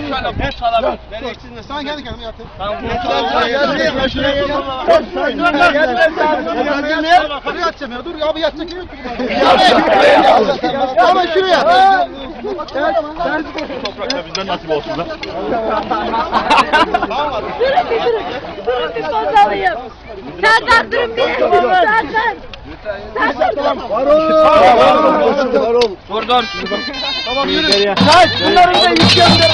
Mustafa abi. Ben eksinle Sen kendi kendime yatır. Tamam. Buraya atacağım ya. Dur ya abi yatacak yok. Ama şuraya. Toprakta bizden nasip olsun lan. Durun bir durun. Durun bir poz alayım. Serkan durun bir. Serkan. Serkan. Dur dur. Bunların da yük gönder.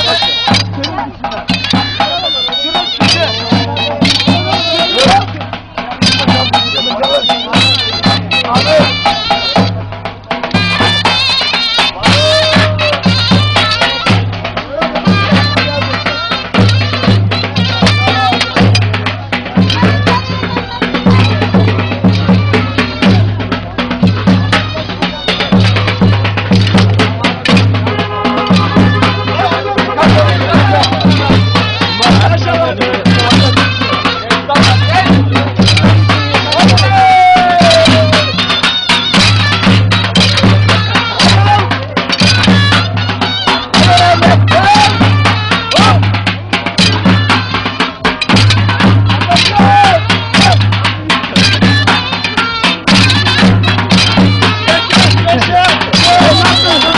예, 예, 예,